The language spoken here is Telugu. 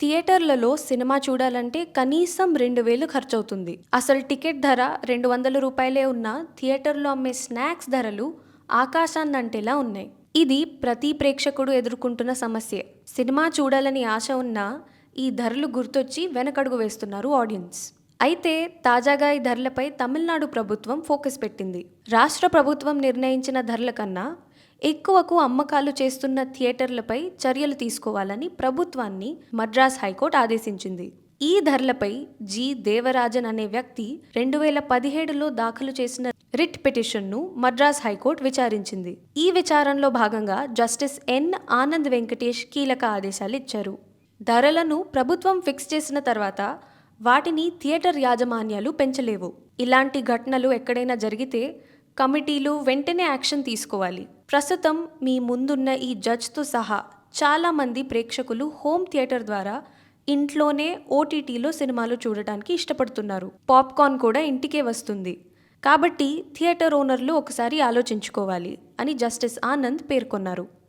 థియేటర్లలో సినిమా చూడాలంటే కనీసం రెండు వేలు ఖర్చవుతుంది. అసలు టికెట్ ధర రెండు వందల రూపాయలే ఉన్న థియేటర్లో అమ్మే స్నాక్స్ ధరలు ఆకాశాన్నంటేలా ఉన్నాయి. ఇది ప్రతి ప్రేక్షకుడు ఎదుర్కొంటున్న సమస్యే. సినిమా చూడాలని ఆశ ఉన్నా ఈ ధరలు గుర్తొచ్చి వెనకడుగు వేస్తున్నారు ఆడియన్స్. అయితే తాజాగా ఈ ధరలపై తమిళనాడు ప్రభుత్వం ఫోకస్ పెట్టింది. రాష్ట్ర ప్రభుత్వం నిర్ణయించిన ధరల కన్నా ఎక్కువకు అమ్మకాలు చేస్తున్న థియేటర్లపై చర్యలు తీసుకోవాలని ప్రభుత్వాన్ని మద్రాస్ హైకోర్టు ఆదేశించింది. ఈ ధరలపై జి. దేవరాజన్ అనే వ్యక్తి రెండు వేల పదిహేడులో దాఖలు చేసిన రిట్ పిటిషన్ను మద్రాస్ హైకోర్టు విచారించింది. ఈ విచారణలో భాగంగా జస్టిస్ ఎన్. ఆనంద్ వెంకటేష్ కీలక ఆదేశాలు ఇచ్చారు. ధరలను ప్రభుత్వం ఫిక్స్ చేసిన తర్వాత వాటిని థియేటర్ యాజమాన్యాలు పెంచలేవు. ఇలాంటి ఘటనలు ఎక్కడైనా జరిగితే కమిటీలు వెంటనే యాక్షన్ తీసుకోవాలి. ప్రస్తుతం మీ ముందున్న ఈ జడ్జ్తో సహా చాలామంది ప్రేక్షకులు హోమ్ థియేటర్ ద్వారా ఇంట్లోనే ఓటీటీలో సినిమాలు చూడటానికి ఇష్టపడుతున్నారు. పాప్కార్న్ కూడా ఇంటికే వస్తుంది. కాబట్టి థియేటర్ ఓనర్లు ఒకసారి ఆలోచించుకోవాలి అని జస్టిస్ ఆనంద్ పేర్కొన్నారు.